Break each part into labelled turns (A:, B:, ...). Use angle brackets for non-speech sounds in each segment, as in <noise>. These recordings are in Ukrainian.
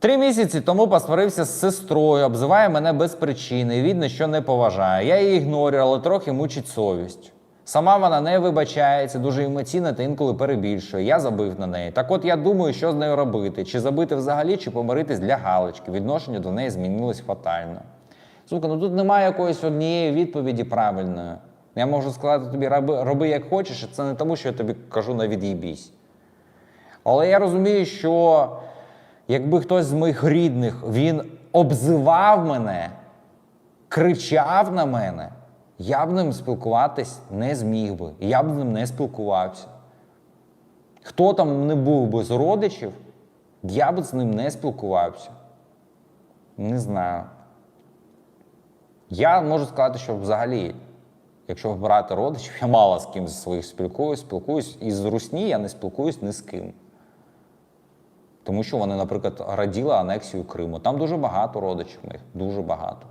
A: Три місяці тому посварився з сестрою, обзиває мене без причини, видно, що не поважає. Я її ігнорю, але трохи мучить совість. Сама вона не вибачається, дуже емоційна та інколи перебільшує. Я забив на неї. Так от я думаю, що з нею робити: чи забити взагалі, чи помиритись для галочки. Відношення до неї змінилось фатально. Сука, ну тут немає якоїсь однієї відповіді правильної. Я можу сказати тобі, роби, роби як хочеш, і це не тому, що я тобі кажу на від'їбісь. Але я розумію, що якби хтось з моїх рідних він обзивав мене, кричав на мене, я б ним спілкуватись не зміг би. Я б з ним не спілкувався. Хто там не був би з родичів, я б з ним не спілкувався. Не знаю. Я можу сказати, що взагалі, якщо брати родичів, я мало з ким з своїх спілкуюсь, спілкуюсь. Із русні я не спілкуюсь ні з ким. Тому що вони, наприклад, раділи анексію Криму. Там дуже багато родичів моїх, дуже багато.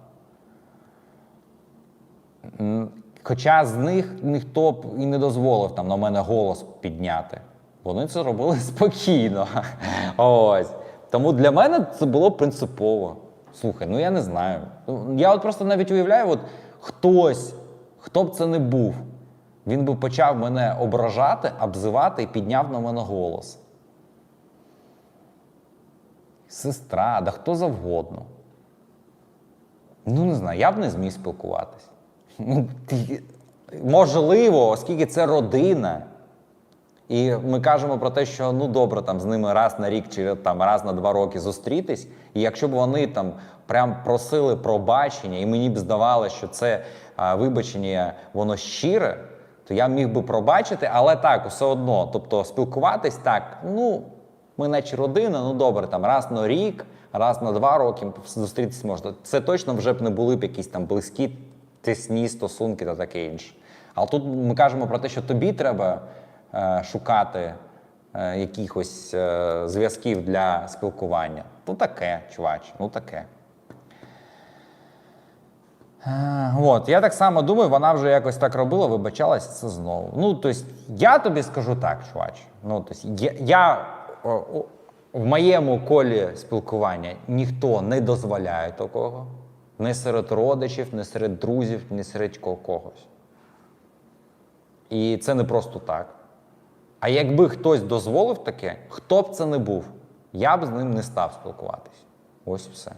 A: Хоча з них ніхто б і не дозволив там на мене голос підняти. Вони це робили <laughs> спокійно. Ось. Тому для мене це було принципово. Слухай, ну я не знаю. Я от просто навіть уявляю, от хтось, хто б це не був, він би почав мене ображати, обзивати і підняв на мене голос. Сестра, да хто завгодно. Ну, не знаю, я б не зміг спілкуватись. Ну, можливо, оскільки це родина. І ми кажемо про те, що ну добре, там з ними раз на рік чи там раз на два роки зустрітись. І якщо б вони там прям просили пробачення, і мені б здавалося, що це а, вибачення воно щире, то я міг би пробачити, але так, все одно. Тобто спілкуватись так, ну ми наче родина, ну добре, там раз на рік, раз на два роки зустрітись можна. Це точно вже б не були б якісь там близькі, тісні стосунки та таке інше. Але тут ми кажемо про те, що тобі треба е, шукати е, якихось е, зв'язків для спілкування. Ну таке, чувач, ну таке. Е, От, я так само думаю, вона вже якось так робила, вибачалась це знову. Ну, тобто, я тобі скажу так, чувач. Ну, тобто, я, я в моєму колі спілкування ніхто не дозволяє такого. Не серед родичів, не серед друзів, не серед когось. І це не просто так. А якби хтось дозволив таке, хто б це не був, я б з ним не став спілкуватись. Ось все.